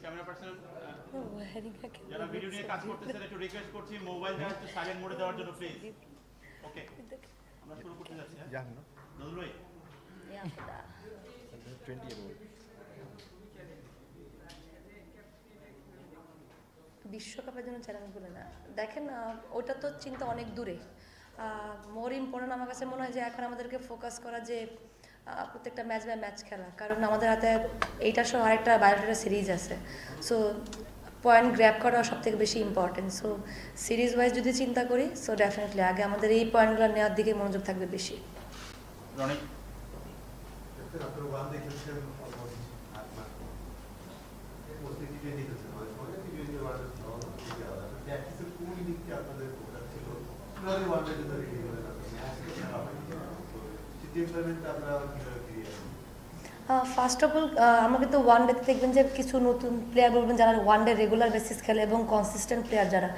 Camera person যারা video নিয়ে কাজ করতেছেন একটু রিকোয়েস্ট করছি মোবাইলটা একটু সাইলেন্ট মোডে দেওয়ার জন্য প্লিজ ওকে আমরা শুরু করতে যাচ্ছি হ্যাঁ? নজরুল ভাই. বিশ্বকাপের জন্য চ্যালেঞ্জ বলে না। দেখেন ওটা তো চিন্তা অনেক দূরে। মোর ইম্পর্টেন্ট আমার কাছে মনে হয় যে এখন আমাদেরকে ফোকাস করা যে প্রত্যেকটা ম্যাচ বাই ম্যাচ খেলা কারণ আমাদের হাতে এইটা সহ আরেকটা বায়োডাটা সিরিজ আছে সো পয়েন্ট গ্র্যাপ করা সব থেকে বেশি ইম্পর্টেন্ট সো সিরিজ ওয়াইজ যদি চিন্তা করি সো ডেফিনেটলি আগে আমাদের এই পয়েন্টগুলো নেওয়ার দিকে মনোযোগ থাকবে বেশি Roni Captain, after one day, Christian almost at match. Mostly T20 খেলছেন, সবাই T20 ওয়ার্ল্ড কাপ খেলা হলো, ঠিক আছে। Practice এর কোন দিক থেকে আপনাদের focus ছিল? কীভাবে one day জন্য ready হলেন আপনি? Match তো খেলা হয়নি। তো সেই temperament টা আপনারা কীভাবে ফিরিয়ে আনেন? ফার্স্ট অফ অল আমাকে তো ওয়ান ডেতে দেখবেন যে কিছু নতুন প্লেয়ার বলবেন যারা ওয়ান ডে রেগুলার বেসিস খেলে এবং কনসিস্টেন্ট প্লেয়ার যারা।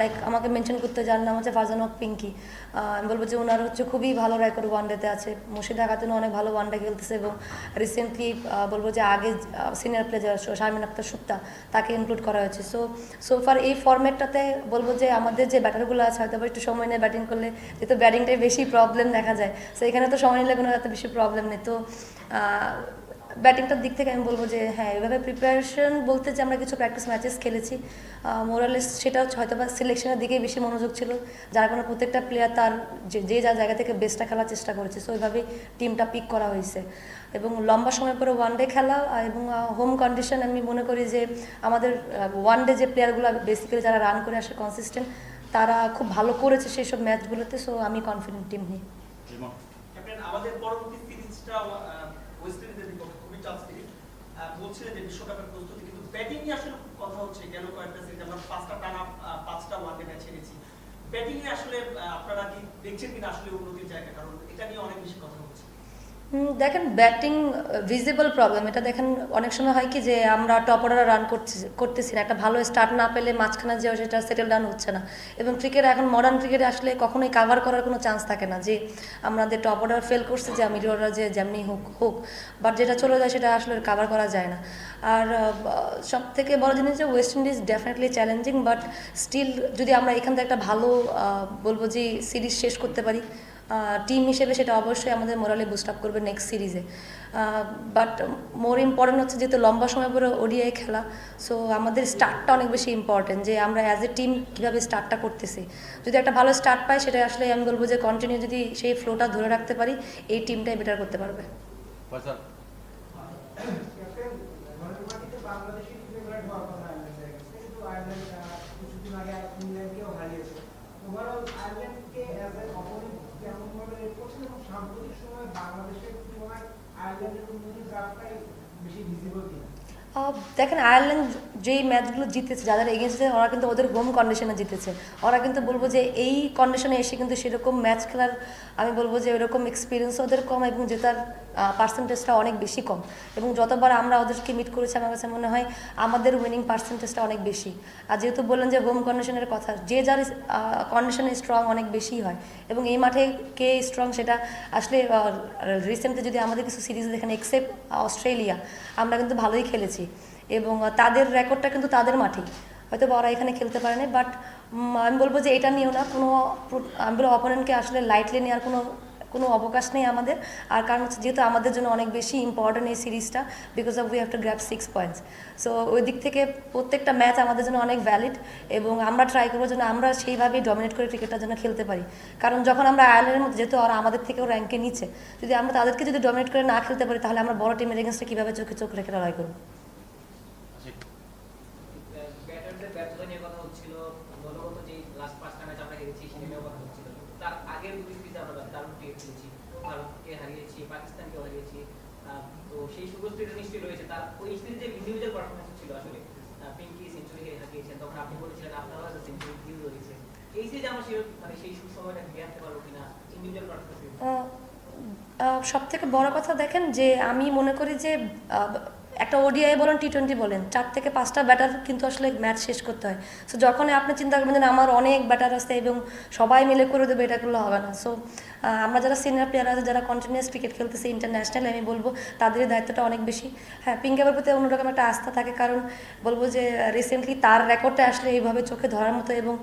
লাইক আমাকে মেনশন করতে যার নাম হচ্ছে ফারজান হক পিঙ্কি আমি বলব যে ওনার হচ্ছে খুবই ভালো রেকর্ড ওয়ান ডেতে আছে। মুর্শিদা খাতুন অনেক ভালো ওয়ান ডে খেলতেছে এবং রিসেন্টলি বলব যে আগে সিনিয়র প্লেয়ার শারমিন আক্তার সুপ্তা, তাকে ইনক্লুড করা হয়েছে। সো সো ফার এই ফরম্যাটটাতে বলব যে আমাদের যে ব্যাটারগুলো আছে, হয়তো একটু সময় নিয়ে ব্যাটিং করলে যেহেতু ব্যাটিংটাই বেশি প্রবলেম দেখা যায়। সো এখানে তো সময় নিলে কোনো এত বেশি প্রবলেম নেই। তো ব্যাটিংটার দিক থেকে আমি বলব যে হ্যাঁ এভাবে প্রিপারেশন বলতে যে আমরা কিছু প্র্যাকটিস ম্যাচেস খেলেছি মোরালেস সেটা হয়তো বা সিলেকশনের দিকেই বেশি মনোযোগ ছিল, যার কারণে প্রত্যেকটা প্লেয়ার তার যে যে যার জায়গা থেকে বেস্টটা খেলার চেষ্টা করেছে সো ওইভাবেই টিমটা পিক করা হয়েছে। এবং লম্বা সময় পরে ওয়ান ডে খেলা এবং হোম কন্ডিশন আমি মনে করি যে আমাদের ওয়ান ডে যে প্লেয়ারগুলো বেসিক্যালি যারা রান করে আসে কনসিস্টেন্ট তারা খুব ভালো করেছে সেই সব ম্যাচগুলোতে সো আমি কনফিডেন্ট টিম ক্যাপ্টেন, আমাদের পরবর্তী সিরিজটা ওয়েস্ট ইন্ডিজের বিপক্ষে খুবই চাপ সিরিজ বলছিলেন যে বিশ্বকাপের প্রস্তুতি, কিন্তু ব্যাটিং নিয়ে আসলে কথা হচ্ছে। কেন কয়েকটা সিরিজ আমরা পাঁচটা টানা পাঁচটা ওয়ানডে ম্যাচ হেরেছি ব্যাটিং নিয়ে আসলে আপনারা কি দেখছেন কিনা আসলে উন্নতির জায়গা? কারণ এটা নিয়ে অনেক বেশি কথা হচ্ছে। দেখেন ব্যাটিং ভিজিবল প্রবলেম এটা দেখেন অনেক সময় হয় কি যে আমরা টপ রান করছি, করতেছি না। একটা ভালো স্টার্ট না পেলে মাঝখানে যে সেটা সেটেল ডাউন হচ্ছে না। এবং ক্রিকেট এখন মডার্ন ক্রিকেটে আসলে কখনোই কাভার করার কোনো চান্স থাকে না যে আমাদের টপ অর্ডার ফেল করছে, যে মিডল অর্ডার যে যেমনি হোক হোক। বাট যেটা চলে যায় সেটা আসলে কাভার করা যায় না। আর সব থেকে বড় জিনিস যে West Indies definitely challenging but still যদি আমরা এখান থেকে একটা ভালো বলব যে সিরিজ শেষ করতে পারি টিম হিসেবে সেটা অবশ্যই আমাদের মোরালে বুস্ট আপ করবে নেক্সট সিরিজে বাট মোর ইম্পর্টেন্ট হচ্ছে যেহেতু লম্বা সময় পরে ওডিআই খেলা সো আমাদের স্টার্টটা অনেক বেশি ইম্পর্টেন্ট যে আমরা অ্যাজ এ টিম কীভাবে স্টার্টটা করতেছি। যদি একটা ভালো স্টার্ট পাই সেটা আসলে আমি বলব যে কন্টিনিউ যদি সেই ফ্লোটা ধরে রাখতে পারি এই টিমটাই বেটার করতে পারবে। বাংলাদেশের দেখেন আয়ারল্যান্ড যেই ম্যাচগুলো জিতেছে, যাদের এগেনস্টে ওরা কিন্তু ওদের হোম কন্ডিশনে জিতেছে। ওরা কিন্তু বলব যে এই কন্ডিশনে এসে কিন্তু সেরকম ম্যাচ খেলার, আমি বলব যে ওরকম এক্সপিরিয়েন্স ওদের কম এবং জেতার পার্সেন্টেজটা অনেক বেশি কম। এবং যতবার আমরা ওদেরকে মিট করেছি, আমার কাছে মনে হয় আমাদের উইনিং পার্সেন্টেজটা অনেক বেশি। আর যেহেতু বললেন যে হোম কন্ডিশনের কথা, যে যার কন্ডিশনে স্ট্রং অনেক বেশি হয়। এবং এই মাঠে কে স্ট্রং সেটা আসলে রিসেন্টলি যদি আমাদের কিছু সিরিজ দেখেন এক্সেপ্ট অস্ট্রেলিয়া আমরা কিন্তু ভালোই খেলেছি। এবং তাদের রেকর্ডটা কিন্তু তাদের মাঠেই। হয়তো ওরা এখানে খেলতে পারেনি বাট আমি বলব যে এটা নিয়েও না, কোনো, আমি বলব অপোনেন্টকে আসলে লাইটলি নেওয়ার কোনো কোনো অবকাশ নেই আমাদের। আর কারণ হচ্ছে যেহেতু আমাদের জন্য অনেক বেশি ইম্পর্টেন্ট এই সিরিজটা because of we have to grab six points so ওই দিক থেকে প্রত্যেকটা ম্যাচ আমাদের জন্য অনেক ভ্যালিড এবং আমরা ট্রাই করব যেন আমরা সেইভাবেই ডমিনেট করে ক্রিকেটটার জন্য খেলতে পারি। কারণ যখন আমরা আয়ারল্যান্ডের মধ্যে, যেহেতু ওরা আমাদের থেকেও র্যাঙ্কে নিচে, যদি আমরা তাদেরকে যদি ডমিনেট করে না খেলতে পারি, তাহলে আমরা বড় টিমের এগেনস্টে কীভাবে চোখে চোখ রেখে লড়াই করব আশিক ব্যাটারদের ব্যর্থতা নিয়ে কথা হচ্ছিল দলগত যে লাস্ট পাঁচটা ম্যাচ আমরা হেরেছি সেটা নিয়েও কথা হচ্ছিল তার আগের দুই সিরিজে আমরা দারুণ ক্রিকেট খেলেছি ভারতকে হারিয়েছি পাকিস্তানকেও হারিয়েছি আহ, তো সেই সুপ্রস্তুতিটা নিশ্চয়ই রয়েছে। তার ওই সিরিজে ইন্ডিভিজুয়াল পারফরমেন্স ছিল আসলে পিঙ্কি সেঞ্চুরি হারিয়েছেন তখন আপনি বলেছিলেন, আপনারও একটা সেঞ্চুরি কিউ রয়েছে। এই সিরিজে আমরা সেই মানে সেই সুসময়টা ফিরে আনতে পারব কিনা ইন্ডিভিজুয়াল পারফরমেন্স সব থেকে বড় কথা দেখেন যে, আমি মনে করি যে একটা ওডিআই বলেন টি টোয়েন্টি বলেন, চার থেকে পাঁচটা ব্যাটার কিন্তু আসলে ম্যাচ শেষ করতে হয়। সো যখন আপনি চিন্তা করবেন যে আমার অনেক ব্যাটার আছে এবং সবাই মিলে করে দেবে, এটা করলে হবে না। সো আমরা যারা সিনিয়র প্লেয়ার আছে, যারা কন্টিনিউয়াস ক্রিকেট খেলতেছে ইন্টারন্যাশনাল আমি বলব তাদের দায়িত্বটা অনেক বেশি। হ্যাঁ পিঙ্কাবের প্রতি অন্যরকম একটা আস্থা থাকে, কারণ বলব যে রিসেন্টলি তার রেকর্ডটা আসলে এইভাবে চোখে ধরার মতো এবং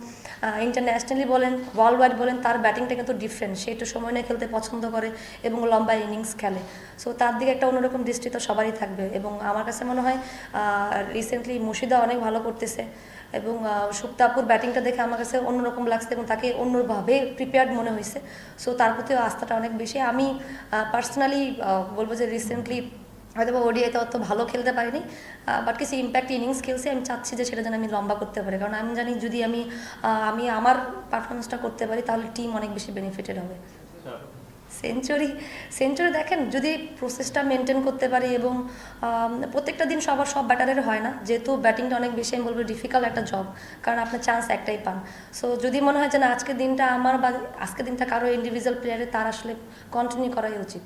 ইন্টারন্যাশনালি বলেন ওয়ার্ল্ড ওয়াইড বলেন, তার ব্যাটিংটা কিন্তু ডিফারেন্ট সে একটু সময় নিয়ে খেলতে পছন্দ করে এবং লম্বা ইনিংস খেলে। সো তার দিকে একটা অন্যরকম দৃষ্টি তো সবারই থাকবে এবং আমার কাছে মনে হয় রিসেন্টলি মুর্শিদা অনেক ভালো করতেছে এবং সুপ্তাপুর ব্যাটিংটা দেখে আমার কাছে অন্যরকম লাগছে এবং তাকে অন্যভাবে প্রিপেয়ার্ড মনে হয়েছে। সো তার প্রতিও আস্থাটা অনেক বেশি। আমি পার্সোনালি বলব যে রিসেন্টলি হয়তো বা ওডিআইতে অত ভালো খেলতে পারিনি বাট কিছু ইম্প্যাক্ট ইনিংস খেলছে, আমি চাচ্ছি যে সেটা যেন আমি লম্বা করতে পারি। কারণ আমি জানি যদি আমি আমি আমার পারফরমেন্সটা করতে পারি, তাহলে টিম অনেক বেশি বেনিফিটেড হবে। সেঞ্চুরি সেঞ্চুরি দেখেন, যদি প্রসেসটা মেনটেন করতে পারি এবং প্রত্যেকটা দিন সবার সব ব্যাটারের হয় না, যেহেতু ব্যাটিংটা অনেক বেশি, আমি বলব ডিফিকাল্ট একটা জব কারণ আপনার চান্স একটাই পান। সো যদি মনে হয় যে না, আজকের দিনটা আমার বা, আজকের দিনটা কারও ইন্ডিভিজুয়াল প্লেয়ারের তার আসলে কন্টিনিউ করাই উচিত।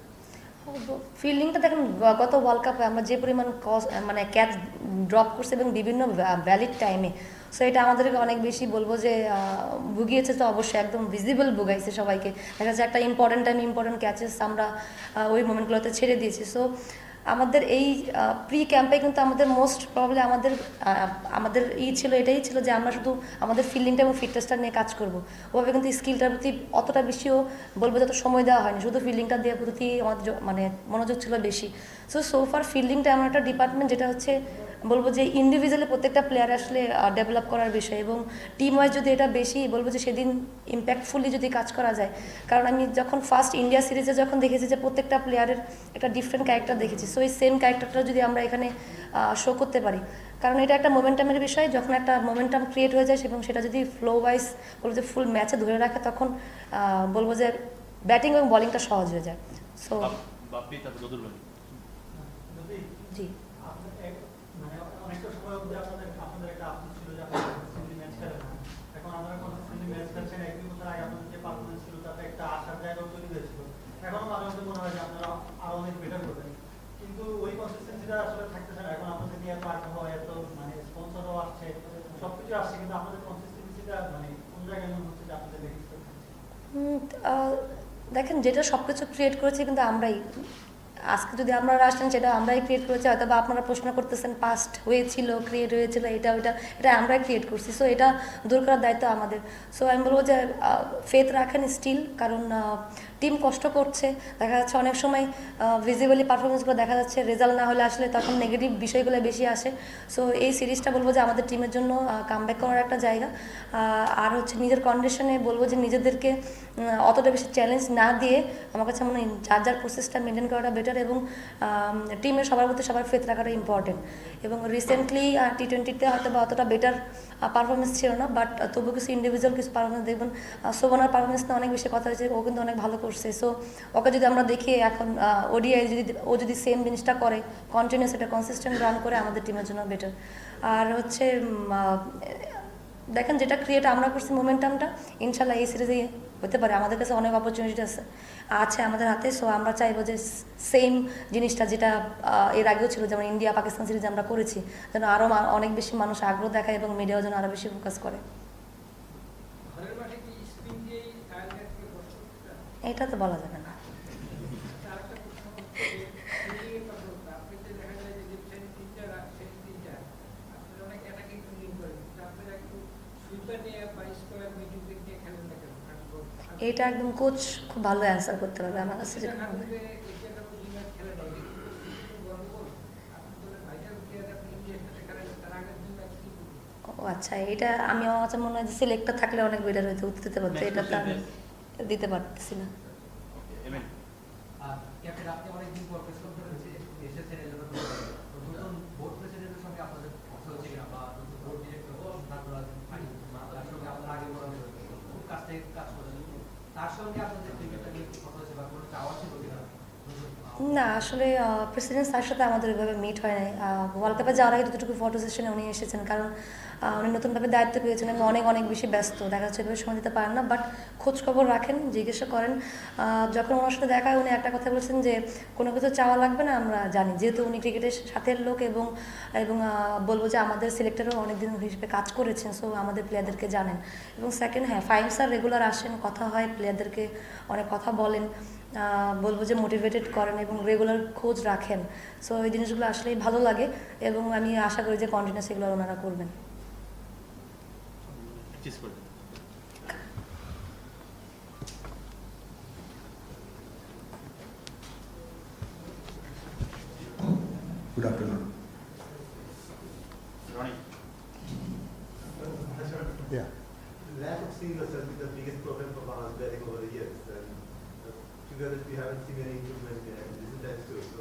ফিল্ডিংটা দেখেন গত ওয়ার্ল্ড কাপে আমরা যে পরিমাণ কস মানে ক্যাচ ড্রপ করছে এবং বিভিন্ন ভ্যালিড টাইমে সো এটা আমাদেরকে অনেক বেশি বলব যে ভুগিয়েছে তো অবশ্যই, একদম ভিজিবল ভুগাইছে সবাইকে। দেখা যাচ্ছে একটা ইম্পর্টেন্ট টাইম ইম্পর্টেন্ট ক্যাচেস আমরা ওই মোমেন্টগুলোতে ছেড়ে দিয়েছি। সো আমাদের এই প্রি ক্যাম্পে কিন্তু আমাদের মোস্ট প্রবলি আমাদের আমাদের ই ছিল, এটাই ছিল যে আমরা শুধু আমাদের ফিল্ডিংটা এবং ফিটনেসটা নিয়ে কাজ করব। ওভাবে কিন্তু স্কিলটার প্রতি অতটা বেশিও বলব যত সময় দেওয়া হয়নি। শুধু ফিল্ডিংটা দেওয়ার প্রতি আমাদের মানে মনোযোগ ছিল বেশি। সো সোফার ফিল্ডিংটা এমন একটা ডিপার্টমেন্ট যেটা হচ্ছে বলব যে ইন্ডিভিজুয়ালি প্রত্যেকটা প্লেয়ার আসলে ডেভেলপ করার বিষয় এবং টিম ওয়াইজ যদি এটা বেশি বলব যে সেদিন ইম্প্যাক্টফুলি যদি কাজ করা যায়। কারণ আমি যখন ফার্স্ট ইন্ডিয়া সিরিজে যখন দেখেছি যে প্রত্যেকটা প্লেয়ারের একটা ডিফারেন্ট ক্যারেক্টার দেখেছি সো এই সেম ক্যারেক্টারটা যদি আমরা এখানে শো করতে পারি। কারণ এটা একটা মোমেন্টামের বিষয় যখন একটা মোমেন্টাম ক্রিয়েট হয়ে যায় এবং সেটা যদি ফ্লো ওয়াইজ বলব যে ফুল ম্যাচে ধরে রাখে তখন বলব যে ব্যাটিং এবং বলিংটা সহজ হয়ে যায়। সো জি। দেখেন যেটা সব কিছু ক্রিয়েট করেছি কিন্তু আমরাই। আজকে যদি আপনারা আসেন, সেটা আমরাই ক্রিয়েট করেছি হয়তো বা আপনারা প্রশ্ন করতেছেন পাস্ট হয়েছিল ক্রিয়েট হয়েছিল, এটা, ওইটা, এটা আমরাই ক্রিয়েট করছি। সো এটা দূর করার দায়িত্ব আমাদের। সো আমি বলব যে ফেথ রাখেন স্টিল কারণ টিম কষ্ট করছে। দেখা যাচ্ছে অনেক সময় ভিজিবলি পারফরমেন্সগুলো দেখা যাচ্ছে রেজাল্ট না হলে আসলে তখন নেগেটিভ বিষয়গুলো বেশি আসে। সো এই সিরিজটা বলব যে, আমাদের টিমের জন্য কামব্যাক করার একটা জায়গা। আর হচ্ছে নিজের কন্ডিশনে বলব যে, নিজেদেরকে অতটা বেশি চ্যালেঞ্জ না দিয়ে, আমার কাছে মনে হয় যার যার প্রসেসটা মেনটেন করাটা বেটার এবং টিমের সবার প্রতি সবার ফেথ রাখাটা ইম্পর্টেন্ট এবং রিসেন্টলি টি টোয়েন্টিতে হয়তো বা অতটা বেটার পারফরমেন্স ছিল না বাট তবু কিছু ইন্ডিভিজুয়াল কিছু পারফরমেন্স দেখবেন সোবানার পারফরমেন্স নিয়ে অনেক বেশি কথা হয়েছে, ও কিন্তু অনেক ভালো করছে। সো ওকে যদি আমরা দেখি এখন ওডিআই যদি, ও যদি সেম জিনিসটা করে কন্টিনিউস এটা কনসিস্টেন্ট রান করে, আমাদের টিমের জন্য বেটার আর হচ্ছে দেখেন যেটা ক্রিয়েট আমরা করছি মোমেন্টামটা ইনশাল্লাহ এই সিরিজে হতে পারে আমাদের কাছে অনেক অপরচুনিটি আছে। আছে আমাদের হাতে সো আমরা চাইব যে সেম জিনিসটা যেটা এর আগেও ছিল যেমন ইন্ডিয়া পাকিস্তান সিরিজ আমরা করেছি যেন আরও অনেক বেশি মানুষ আগ্রহ দেখায় এবং মিডিয়াও যেন আরও বেশি ফোকাস করে। এটা তো বলা যাবে না আরেকটা প্রশ্ন হচ্ছে যে ফিল্ডিংয়ের কথা বলতে আপনি যে দেখা যায় যে সেন তিনটা সেন তিনটা আপনারা অনেক অ্যাটাকিং ফিল্ডিং করেন কিন্তু আপনারা একটু সুইপার নিয়ে বা স্কোয়ার মিডিল দিক দিয়ে খেলেন না কেন এটা একদম কোচ খুব ভালো অ্যান্সার করতে পারবে আমার কাছে যেটা ও আচ্ছা এটা আমি আমার কাছে মনে হয় যে সিলেক্টটা থাকলে অনেক বেটার হয়েছে উত্তর দিতে পারতো এটা তো আমি দিতে পারতেছি না এমএন আর ক্যাপ্টেন আপনি অনেকদিন পর প্রেস কনফারেন্সে এসেছেন এই ব্যাপারে তো নতুন বোর্ড প্রেসিডেন্টের সঙ্গে আপনাদের কথা হচ্ছে কিনা বা নতুন বোর্ড ডিরেক্টর তারপর তার সঙ্গে আপনার আগে বলা হয়েছে খুব কাছ থেকে কাজ করেন তার সঙ্গে আপনাদের ক্রিকেটটা নিয়ে একটু কথা হচ্ছে বা কোনো চাওয়া ছিল কিনা নতুন, আহ, না, আসলে প্রেসিডেন্ট স্যারের সাথে আমাদের ওইভাবে মিট হয় নাই। ওয়ার্ল্ড কাপে যাওয়ার আগে যতটুকু ফটো সেশনে উনি এসেছেন, কারণ উনি নতুনভাবে দায়িত্ব পেয়েছেন এবং অনেক অনেক বেশি ব্যস্ত। দেখা যাচ্ছে এভাবে সময় দিতে পারেন না বাট খোঁজ খবর রাখেন, জিজ্ঞাসা করেন। যখন ওনার সাথে দেখা উনি একটা কথা বলেছেন যে, কোনো কিছু চাওয়া লাগবে না, আমরা জানি। যেহেতু উনি ক্রিকেটের সাথের লোক এবং এবং বলব যে আমাদের সিলেক্টরও অনেকদিন হিসেবে কাজ করেছেন সো আমাদের প্লেয়ারদেরকে জানেন। এবং সেকেন্ড হ্যাঁ ফাইম স্যার রেগুলার আসেন, কথা হয় প্লেয়ারদেরকে অনেক কথা বলেন। বলব যে মোটিভেটেড করেন এবং রেগুলার খোঁজ রাখেন সো এই জিনিসগুলো আসলেই ভালো লাগে এবং আমি আশা করি যে কন্টিনিউস এগুলো ওনারা করবেন। Good afternoon. Rony Yeah. Lack of singles has been the biggest problem for batting over the years. And to we haven't seen any improvement in recent times too. So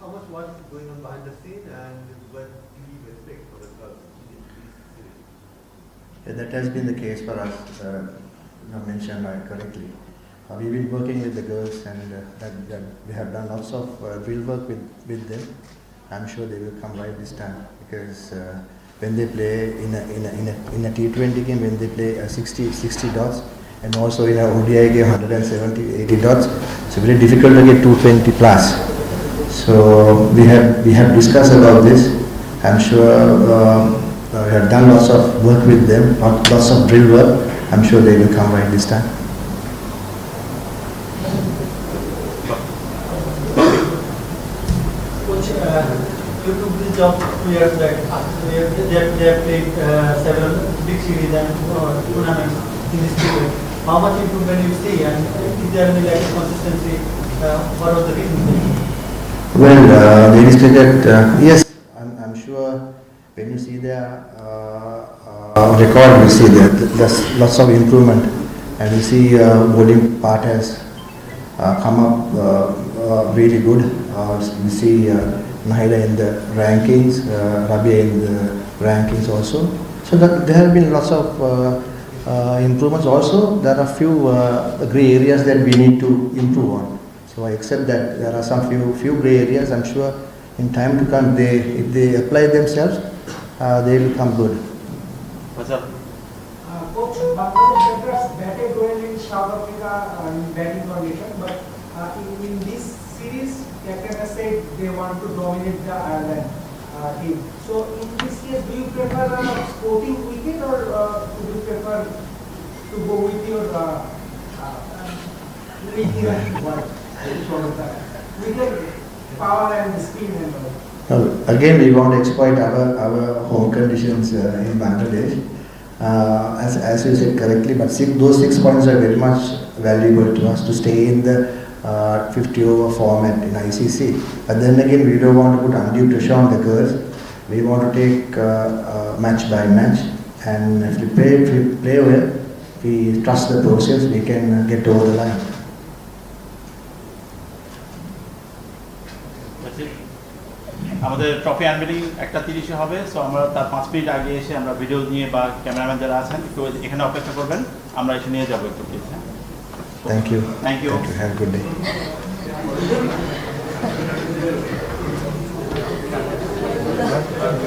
how much work is going on behind the scene and what do you expect for the this series? Yeah, that has been the case for us, uh, you mentioned correctly. Uh, we've been working with the girls and uh, that, that we have done lots of uh, work with, with them. I'm sure they will come right this time because uh, when they play in a, in a, in a, in a T20 game, when they play uh, 60, 60 dots and also in a ODI game 170, 80 dots, it's very difficult to get 220 plus. So we have, we have discussed about this. I'm sure um, uh, we have done lots of work with them, lots of drill work. I'm sure they will come right this time. Coach, uh, you took this job two years back. They have, they have, they have played uh, several big series and uh, tournaments in this period. How much improvement you see and is there any lack of consistency? Uh, what was the reason? Well, uh, ladies cricket, uh, yes, I'm, I'm sure when you see their uh, uh, record, you see that there's lots of improvement, and you see uh, bowling part has uh, come up uh, uh, really good. Uh, we see uh, in the rankings, uh, Rabia in the rankings also. So that there have been lots of uh, uh, uh, improvements. Also, there are few uh, grey areas that we need to improve on. So I accept that there are some few few grey areas. I'm sure in time to come, they if they apply themselves, uh, they will come good. What's up? Uh, better going in South Africa in batting condition, but in, this series, Captain has said they want to dominate the Ireland uh, team. So in this case, do you prefer a sporting wicket or uh, do you prefer to go with your uh, uh, league one? With your power and speed and all. Again, we want to exploit our, our home conditions uh, in Bangladesh. Uh, as, as you said correctly, but six, those six points are very much valuable to us to stay in the uh, 50 over format in ICC. But then again, we don't want to put undue pressure on the girls. We want to take uh, uh, match by match, and if we play, if we play well, we trust the process, we can uh, get over the line. That's it. আমাদের trophy unveiling একটা তিরিশে হবে so আমরা তার পাঁচ minute আগে এসে আমরা ভিডিও নিয়ে বা ক্যামেরাম্যান যারা আছেন একটু এখানে অপেক্ষা করবেন আমরা এসে নিয়ে যাবো একটু প্লিজ হ্যাঁ Thank you. Thank you. Thank you. Have a good day.